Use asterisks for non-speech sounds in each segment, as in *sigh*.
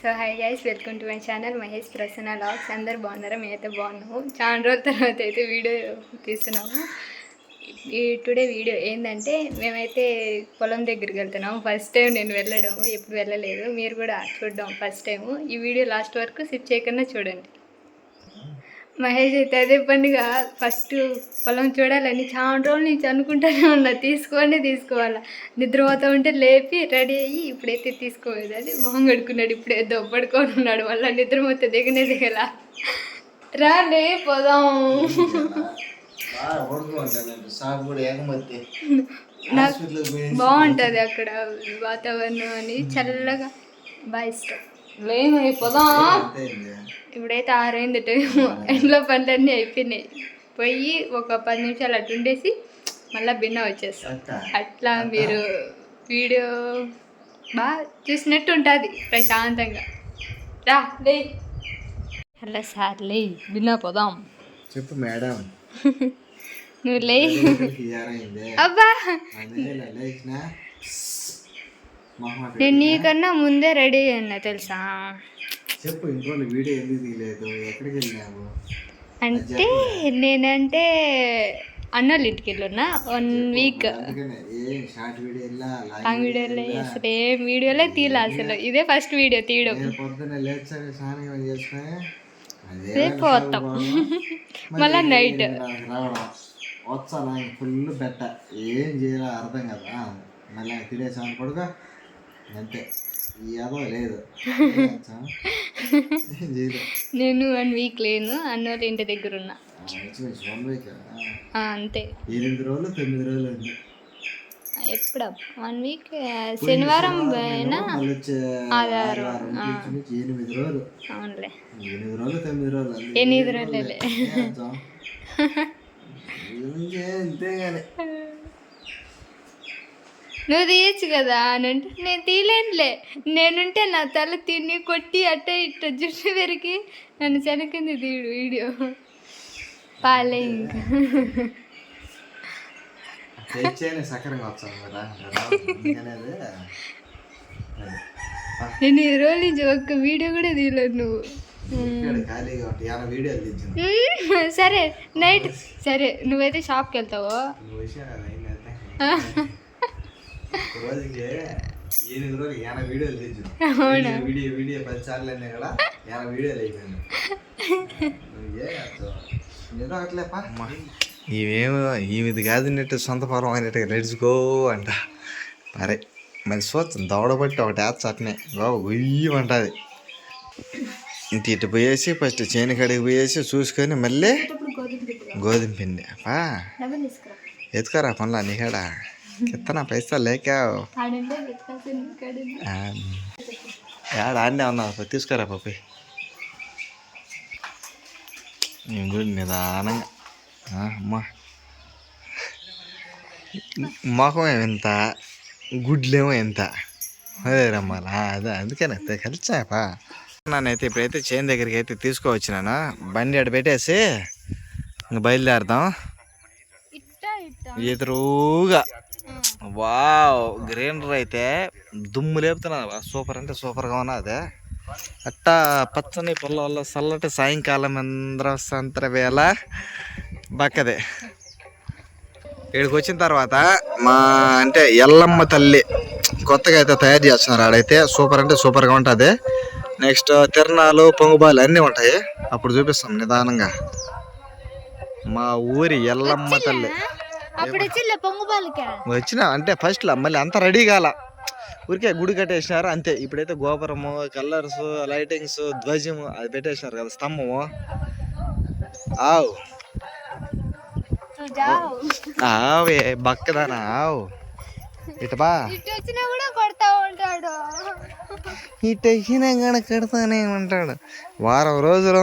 So hi guys welcome to my channel. Mahesh Prasanna vlogs అందరు బాగున్నారా? మేమైతే బాగున్నాము. చాలా రోజుల తర్వాత అయితే వీడియో తీస్తున్నాము. ఈ టుడే వీడియో ఏంటంటే మేమైతే పొలం దగ్గరికి వెళ్తున్నాము. ఫస్ట్ టైం నేను వెళ్ళడం ఎప్పుడు వెళ్ళలేదు. మీరు కూడా చూడడం ఫస్ట్ టైం ఈ వీడియో లాస్ట్ వరకు సిప్ చేయకుండా చూడండి. మహేష్ అయితే అదే పండుగ ఫస్ట్ పొలం చూడాలని చాలా రోజుల నుంచి అనుకుంటూనే ఉన్నా తీసుకోండి తీసుకోవాలా. నిద్రపోతా ఉంటే లేపి రెడీ అయ్యి ఇప్పుడైతే తీసుకోలేదు. అది మొహం కడుక్కున్నాడు ఇప్పుడే దొబ్బడుకొని ఉన్నాడు. మళ్ళీ నిద్రపోతే దిగనే దిగలా. రా లే పోదాం. బాగుంటుంది అక్కడ వాతావరణం అని చల్లగా. బాగా ఇష్టం. లేమైపోదాం ఇప్పుడైతే ఆరైంది ఇంట్లో పనులన్నీ అయిపోయినాయి. పోయి ఒక పది నిమిషాలు అటు ఉండేసి మళ్ళీ భిన్న వచ్చేస్తాం. అట్లా మీరు వీడియో బాగా చూసినట్టు ఉంటుంది ప్రశాంతంగా. రా లే హలో సార్ లే భిన్న పోదాం. చెప్పు మేడం. *laughs* నువ్వు లే అబ్బా. నేను నీకన్నా ముందే రెడీ అన్నా తెలుసా? చెప్పు ఇంట్లో వీడియో ఎందుకు తీయలేదు. ఎక్కడికి వెళ్ళినావు అంటే నేనంటే అన్నోళ్ళ ఇంటికి వెళ్ళున్నా. One week. లాంగ్ వీడియోలే అసలు ఏం వీడియోలే తీయలే అసలు. ఇదే ఫస్ట్ వీడియో తీయడం. రేపు వస్తాం *laughs* మళ్ళా. రావడం. వచ్చా ఫుల్ బెట్ట ఏం చేయాలో అర్థం కదా? మళ్ళీ తినేసాను పడుకో అంతే. లేదు. *laughs* నేను వన్ వీక్ లేను అన్నోళ్ళ ఇంటి దగ్గర ఉన్నా అంతే. ఎనిమిది రోజులు తొమ్మిది రోజులు ఉంది ఎప్పుడు? వన్ వీక్ శనివారం పోయినా ఆదివారం, ఎనిమిది రోజులు. అవునులే. ఎనిమిది రోజులు తొమ్మిది రోజులు. ఎనిమిది రోజులే అంతే *laughs* కానీ నువ్వు తీయచ్చు కదా అని అంటే నేను తీయలేనులే. నేనుంటే నా తల తిని కొట్టి అట్ట ఇట్ట జుట్టు పెరిగి నన్ను చెనకింది తీడు వీడియో. పాలే ఇంకా. నేను ఈ రోజు నుంచి ఒక్క వీడియో కూడా తీయలేదు నువ్వు. సరే నైట్. సరే నువ్వైతే షాప్కి వెళ్తావు నువ్వు విషయం కదా అయిందంటే ఒక రోజుకి ఎనిమిది రోజులు యాభై వీడియోలు తెచ్చిన వీడియో వీడియో పది సార్లు అయినా కూడా యాభై వీడియోలు అయిపోయింది నువ్వు ఏ చేస్తావు? ఏదో అట్లేపా? ఇవేమో ఈమెది కాదు నెట్టు సొంత పొలం అయినట్టు నడుచుకో అంట. అరే మరి చూస్తాం దవడబట్టి ఒకటి వేస్త అట్నే. బాబు గుయ్యమంటుంది ఇంత ఇటు పోయేసి ఫస్ట్ చేను కాడికి పోయేసి చూసుకొని మళ్ళీ గోధుమ పిండి. పా ఎత్తుకోరా పనులా నీకాడ కిత్తనా పైసా ఏడ ఆడే ఉన్నావు? తీసుకురా పాపి నేను చూడు నిదానంగా. అమ్మా. మొఖం ఎంత? గుడ్లేమో ఎంత? అదే రమ్మాలా అదే అందుకనే కలిసాపా. నేనైతే ఇప్పుడైతే చేను దగ్గరికి అయితే తీసుకువచ్చినాను. బండి అటు పెట్టేసి ఇంక బయలుదేరదాం. ఎదురుగా. వావ్ గ్రీనరీ అయితే దుమ్ము లేపుతున్నది సూపర్ అంటే సూపర్గా ఉన్నది. అట్టా పచ్చని పొలాల్లో చల్లటి సాయంకాలం ఇంద్ర సంతర వేళ బక్కదే. ఇక్కడికి వచ్చిన తర్వాత మా అంటే ఎల్లమ్మ తల్లి కొత్తగా అయితే తయారు చేస్తున్నారు ఆడైతే. సూపర్ అంటే సూపర్గా ఉంటుంది. నెక్స్ట్ తిరణాలు పొంగుబాలు అన్నీ ఉంటాయి. అప్పుడు చూపిస్తాం నిదానంగా. మా ఊరి ఎల్లమ్మ తల్లి. అప్పుడు వచ్చి పొంగుబాలికా వచ్చిన అంటే ఫస్ట్ మళ్ళీ అంతా రెడీ కాల. ఊరికే గుడి కట్టేసినారు అంతే. ఇప్పుడైతే గోపురము కలర్స్ లైటింగ్స్ ధ్వజము అది పెట్టేసినారు కదా స్తంభము. ఆవు. ఆవే బక్కదానా ఆవు. ఇటబా ఇటు వచ్చినా కూడా కొడతా ఉంటాడు ఇటు వచ్చినా కూడా కడతానే ఉంటాడు వారం రోజులు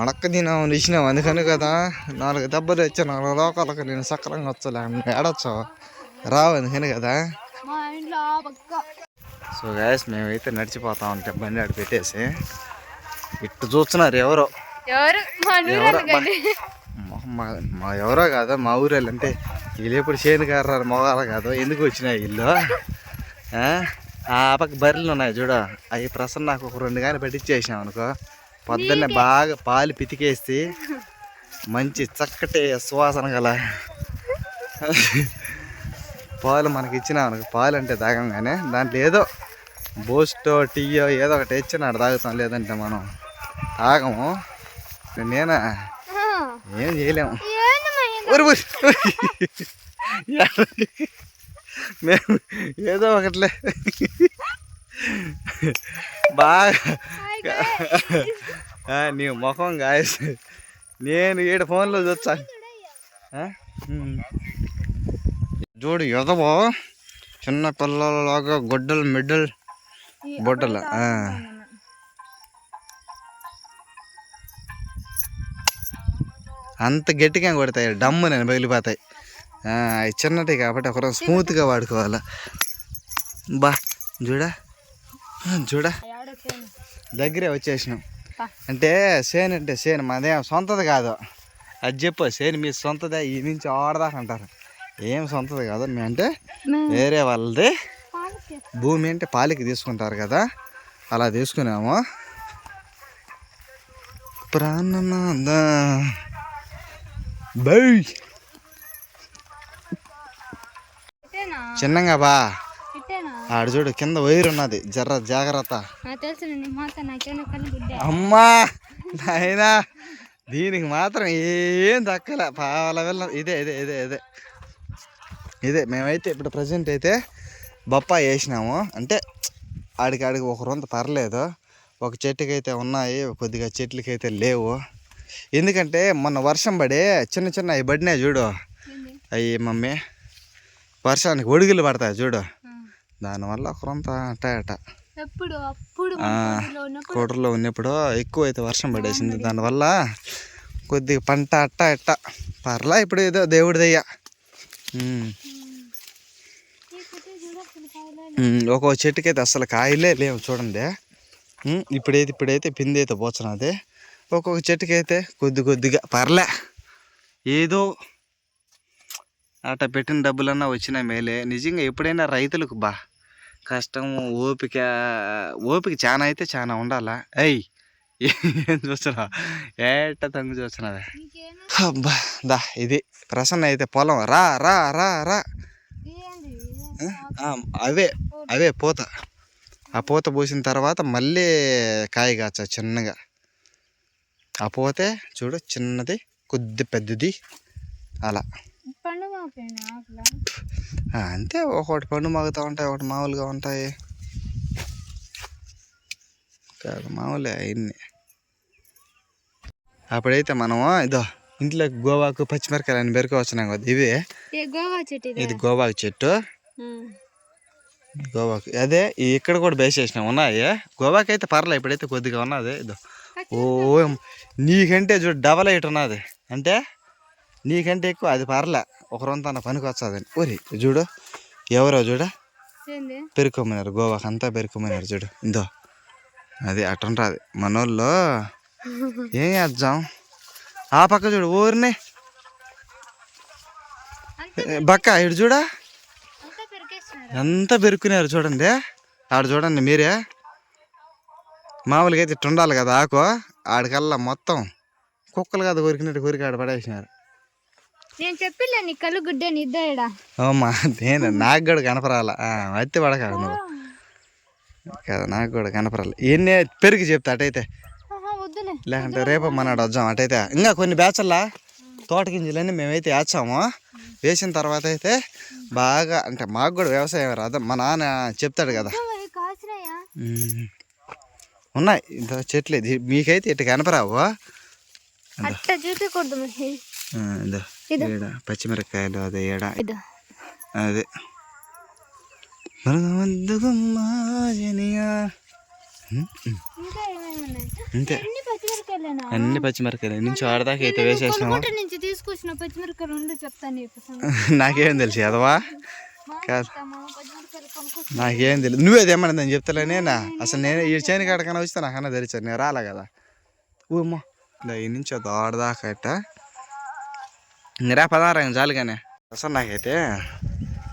అడక్క తినాము ఇచ్చినాం అందుకని కదా నాలుగు దెబ్బలు వచ్చా నాలుగు లోకాలకు నేను సక్రంగా వచ్చలే ఏడొచ్చు రావు అందుకని కదా. సో గాయస్ మేమైతే నడిచిపోతా ఉంటాం బండి ఆడ పెట్టేసి ఇట్టు చూస్తున్నారు ఎవరో. ఎవరు? మా ఎవరో? కాదు మా ఊరేళ్ళు అంటే వీళ్ళు ఎప్పుడు చేను కారారు మొగాలు కాదు ఎందుకు వచ్చినాయి ఆ? ఆ పక్క బర్రెలు ఉన్నాయి చూడు. అవి ప్రసన్న నాకు ఒక రెండు కానీ పెట్టించేసాం అనుకో. పొద్దున్నే బాగా పాలు పితికేసి మంచి చక్కటి సువాసన గల పాలు మనకి ఇచ్చినాం పాలు అంటే తాగంగానే దాంట్లో ఏదో బూస్టో టీయో ఏదో ఒకటి ఇచ్చినాడు తాగుతాం. లేదంటే మనం తాగము. నేనా ఏం చేయలేము. మేము ఏదో ఒకట్లే. బాగా నీ ముఖం గాయస్ నేను ఈడ ఫోన్లో? ఉమ్. చూడు ఎదవో చిన్న పిల్లలలాగా గొడ్డలు మిడ్డలు బొడ్డలు. అంత గట్టిగా కొడతాయి. డమ్ము నేను పగిలిపోతాయి. అవి చిన్నటి కాబట్టి ఒకరోజు స్మూత్గా వాడుకోవాలి. బా చూడా? చూడా? దగ్గరే వచ్చేసినాం. అంటే సేను అంటే సేను మాదేం సొంతది కాదు. అది చెప్పు సేను మీ సొంతదే? ఈ నుంచి ఆడదాకా అంటారు. ఏం సొంతది కాదు. మీ అంటే వేరే వాళ్ళది. భూమి అంటే పాలికి తీసుకుంటారు కదా. అలా తీసుకున్నాము ప్రాణనాద బై. చిన్నగా బా. ఆడు చూడు కింద వైర్ ఉన్నది. జర్ర జాగ్రత్త. అమ్మా నాయనా దీనికి మాత్రం ఏం దక్కలే. పాల వెళ్ళ ఇదే ఇదే ఇదే ఇదే. ఇదే మేమైతే ఇప్పుడు ప్రజెంట్ అయితే బొప్పాయి వేసినాము. అంటే ఆడికి ఆడికి ఒక రొంత పర్లేదు. ఒక చెట్టుకి అయితే ఉన్నాయి కొద్దిగా చెట్లకి అయితే లేవు. ఎందుకంటే మొన్న వర్షం పడి చిన్న చిన్న అవి పడినాయి చూడు? అవి మమ్మీ వర్షానికి ఒడుగులు పడతాయి చూడు. దానివల్ల ఒక రొంత అట్ట ఎప్పుడు? అప్పుడు కోటర్లో ఉన్నప్పుడు ఎక్కువ అయితే వర్షం పడేసింది. దానివల్ల కొద్దిగా పంట అట్ట ఎట్ట పర్లా ఇప్పుడు ఏదో దేవుడి దయ్య ఉమ్. ఈ కుట్టి చూడు అసలు కాయలే ఉమ్, ఒక్కో చెట్టుకైతే అసలు కాయలే లేవు చూడండి. ఇప్పుడైతే ఇప్పుడైతే పిండి అయితే పోతున్నది ఒక్కొక్క చెట్టుకైతే కొద్ది కొద్దిగా పర్లే. ఏదో అట్ట పెట్టిన డబ్బులన్నా వచ్చినా మేలే. నిజంగా ఎప్పుడైనా రైతులకు బా. కష్టం ఓపిక ఓపిక చాలా అయితే చాలా ఉండాలా? అయ్యి ఏం చూస్తున్నా ఏట తంగు చూస్తున్నది ఇంకేనా అబ్బా దా ఇది ప్రసన్న అయితే పొలం. రా రా రా రా. అవే అవే పూత. ఆ పూత పూసిన తర్వాత మళ్ళీ కాయ కాచ చిన్నగా. ఆ పూతే చూడు చిన్నది కొద్ది పెద్దది అలా. అంతే ఒకటి పండు మగుతూ ఉంటాయి ఒకటి మామూలుగా ఉంటాయి. కాదు మామూలే అన్ని అప్పుడైతే మనము ఇదో ఇంట్లో గోవాకు పచ్చిమిరకాయలు అని పెరుకు వచ్చినాం కదా ఇవి? ఏ గోవా చెట్టు ఇదే? ఇది గోవాకు చెట్టు. గోవాకు అదే ఇక్కడ కూడా వేసేసినాం ఉన్నాయి? గోవాకి అయితే పర్లే ఇప్పుడైతే కొద్దిగా ఉన్నది ఇదో. ఓ నీకంటే చూడు డబల్ ఎయిట్ ఉన్నది. అంటే నీకంటే ఎక్కువ అది పర్లే. ఒక రొంత పనికి వచ్చాదని. ఓరి చూడు. ఎవరో చూడ. పెరుకోమన్నారు గోవాకి అంతా పెరుకోమన్నారు చూడు. ఇందో. అది అటుంటుంది మనోళ్ళు ఏం చేద్దాం? ఆ పక్క చూడు ఊరిని. బక్క ఇటు చూడా. ఎంత పెరుక్కున్నారు చూడండి. ఆడ చూడండి మీరే. మామూలుగా అయితే ఇట్ట ఉండాలి కదా ఆకు. ఆడికల్లా మొత్తం కుక్కలు కదా కొరికినట్టు కొరికి ఆడ పడేసినారు. నేను చెప్పిలే నీ కళ్ళు గుడ్డే నిద్దాయడా అమ్మా నేను నాకు కూడా కనపరాల. అత్తి పడక నువ్వు. కదా నాకు కూడా కనపరాలి. ఎన్ని పెరిగి చెప్తా అటైతే. లేకుంటే రేపు మనాడు వద్దాం అటైతే. ఇంకా కొన్ని బ్యాచల్లా? తోట గింజలన్నీ మేమైతే వేస్తాము. వేసిన తర్వాత అయితే బాగా అంటే మాకు కూడా వ్యవసాయం రాదు. మా నాన్న చెప్తాడు కదా. ఉన్నాయి. ఇంత చెట్లు. మీకైతే ఇట్ట కనపరావు. అట్లా చూపించకూడదు ఇదో పచ్చిమిరపకాయలు అదే ఏడ అదే అంతే. అన్ని పచ్చిమిరపకాయలు. నుంచి ఆడదాకా అయితే వేసేసినాము కొనుగోట నుంచి తీసుకొచ్చిన పచ్చిమిరకాయలు ఉండి చెప్తాను నీకు *laughs* తెలుసు అదవా? కాదు. పచ్చిమిరకాయలు నాకేం తెలియదు నువ్వే తెమ్మని నేను చెప్తలే నేనా? అసలు నేను ఈ చేను కాడకన్నా వస్తే నాకన్నా తెలిసాను నేను రాలే కదా. ఊమ్మో ఇలా ఈ నుంచి అది ఆడదాకా అట్ట? ఇంకరా పదారం చాలు కానీ. అసలు నాకైతే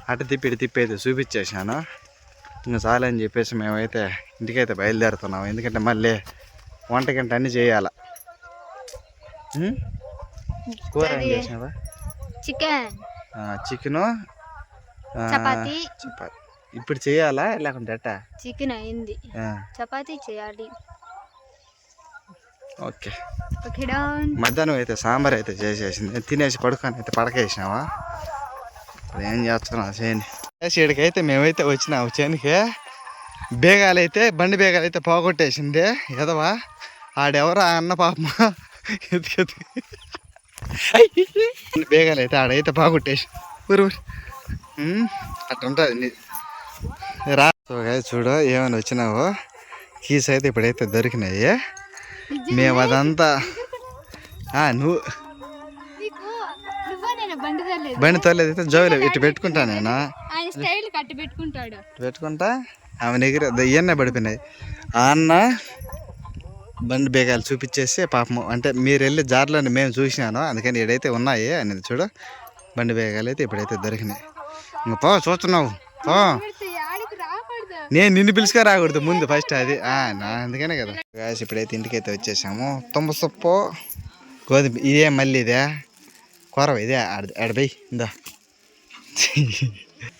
అటు తిప్పి ఇటు తిప్పి అయితే చూపించేసాను ఇంకా చాలని చెప్పేసి మేమైతే ఇంటికైతే బయలుదేరుతున్నాం. ఎందుకంటే మళ్ళీ వంట గంట అన్నీ చేయాల? కూర ఏం చేసినావా? చికెన్. చికెను చపాతీ. ఇప్పుడు చేయాలా లేకుంటే చికెన్ అయింది. చపాతీ చేయాలి. ఓకే. మధ్యాహ్నం అయితే సాంబార్ అయితే చేసేసింది. తినేసి పడుకొని అయితే పడకేసినావా? ఏం చేస్తున్నావు? చేని. ఇక్కడికైతే మేమైతే వచ్చినాము చేనికి బేగాలు అయితే బండి బేగాలు అయితే పోగొట్టేసింది. ఎదవా? ఆడెవరు ఆ అన్న పాప? బేగాలు అయితే ఆడైతే పోగొట్టేసి ఊరు ఉంటుంది. రా చూడు ఏమైనా వచ్చినావు? కీస్ అయితే ఇప్పుడైతే దొరికినాయి. మేము అదంతా నువ్వు బండి తోలేదు? అయితే జోలు ఇటు పెట్టుకుంటా నేను? పెట్టుకుంటా? ఆమె దగ్గర ఇవన్నీ పడిపోయినాయి. ఆ అన్న బండి బేగాలు చూపించేసి పాపం అంటే మీరు వెళ్ళి జార్లోని మేము చూసినాను. అందుకని ఇడైతే ఉన్నాయి అనేది చూడు. బండి బేగాలు అయితే ఇప్పుడైతే దొరికినాయి. ఇంక పో చూస్తున్నావు. పో. నేను నిన్ను పిలుచుగా రాకూడదు. ముందు ఫస్ట్ అది. నా అందుకనే కదా. గాయస్ ఇప్పుడైతే ఇంటికైతే వచ్చేసాము. తొంభ సొప్పు గోధుమ ఇదే మళ్ళీ ఇదే. కొరవ ఇదే ఆడ ఇందా.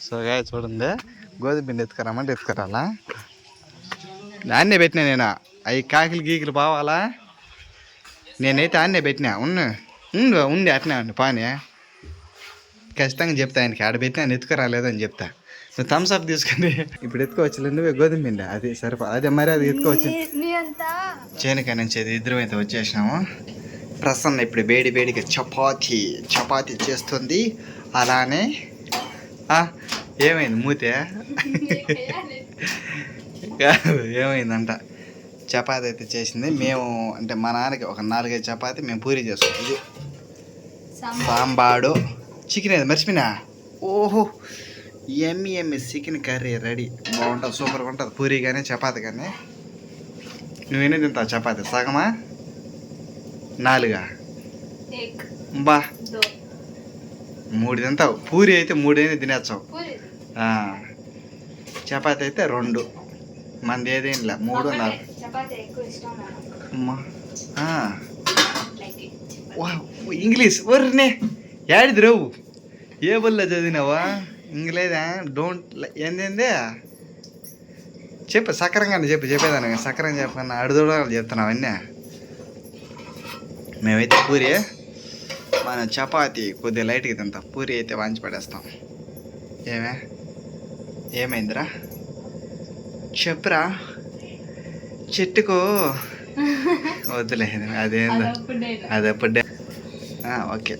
సో గాయ చూడండి. గోధుమ పిండి ఎత్తుకురామంటే ఎత్తుకురాలా? దాన్నే పెట్టినా నేను. అవి కాకిలు గీకిలు పోవాలా? నేనైతే ఆన్నే పెట్టినా. ఉన్న ఉండు ఉండి అట్నే ఉండి పానే. ఖచ్చితంగా చెప్తా ఆయనకి. ఆడ పెట్టినా ఎత్తుకురాలేదని చెప్తా. థమ్స్ అప్ తీసుకుని. ఇప్పుడు ఎత్తుకోవచ్చు నువ్వే గోధుమ పిండి అది సరిపో అదే మరి అది ఎత్తుకోవచ్చు. నీ అంతా చేనికాయ నుంచి అది ఇద్దరం అయితే వచ్చేసినాము. ప్రసన్న ఇప్పుడు వేడి వేడిగా చపాతీ చపాతీ చేస్తుంది. అలానే ఏమైంది మూతే? కాదు ఏమైందంట? చపాతీ అయితే చేసింది. మేము అంటే మా నాన్నకి ఒక నాలుగైదు చపాతీ మేము పూరి చేస్తాం ఇది సాంబాడు. చికెన్ ఏది మర్చిపోయినా? ఓహో. ఎమ్మి ఎమ్మి చికెన్ కర్రీ రెడీ బాగుంటుంది సూపర్గా ఉంటుంది పూరి కానీ చపాతీ కానీ నువ్వేనే తింటావు చపాతీ? సగమా? నాలుగా? బా. మూడు తింటావు. పూరి అయితే మూడైనా తినేస్తావు. చపాతీ అయితే రెండు. మంది ఏదేంలే మూడు నాలుగు. ఇంగ్లీష్. ఒర్రినే యాడిది రావు ఏ బల్ల చదివినావా? ఇంగ్లేదా డోంట్ ఏందేందే చెప్పు సక్రంగానే చెప్పు చెప్పేదాన్ని సక్రం చెప్పకన్నా అడుదోడాలు చెప్తున్నావు అన్నీ. మేమైతే పూరి మన చపాతి కొద్దిగా లైట్గా తింటాం. పూరి అయితే వాంచి పడేస్తాం. ఏమే? ఏమైందిరా? చెప్పురా చెట్టుకు *laughs* వద్దులే అదేందో. అది ఓకే.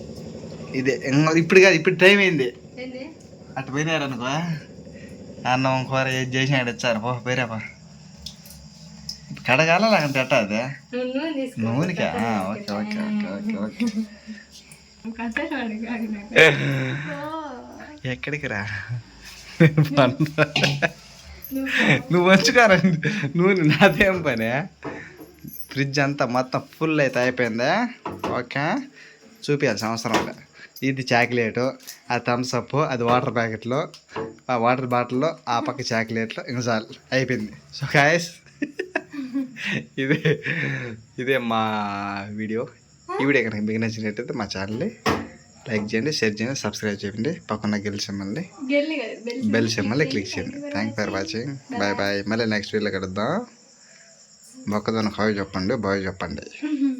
ఇదే ఇప్పుడు కాదు ఇప్పుడు టైం అయింది. అటు పోయినారు అనుకో. అన్నం కూర ఏది చేసినాడు ఇచ్చారు. పో పోయిరాపా కడగాల లేకంటే అట్ట అదే? నూనెకా? ఆ, okay okay okay okay okay. ఎక్కడికి రా? నువ్వు వచ్చుకారండి నూనె నాదేం పని ఫ్రిడ్జ్ అంతా మొత్తం ఫుల్ అయితే అయిపోయిందా? ఓకే. చూపించాల్సిన అవసరం లే ఇది చాక్లెట్ ఆ థమ్స్ అప్ అది వాటర్ ప్యాకెట్లో ఆ వాటర్ బాటిల్లో ఆ పక్క చాక్లెట్లు ఇంకా చాలు అయిపోయింది. సో గాయస్ ఇదే ఇదే మా వీడియో. ఈ వీడియో కనుక మీకు నచ్చినట్టయితే మా ఛానల్ని లైక్ చేయండి షేర్ చేయండి సబ్స్క్రైబ్ చేయండి. పక్కన గెలిచిమ్మల్ని గెల్లి కదా బెల్ సింబల్ క్లిక్ చేయండి. Thank for watching bye bye మళ్ళీ నెక్స్ట్ వీడియోలో కలుద్దాం. మొక్కదొన్న హాయ్ చెప్పండి బాయ్ చెప్పండి. *laughs*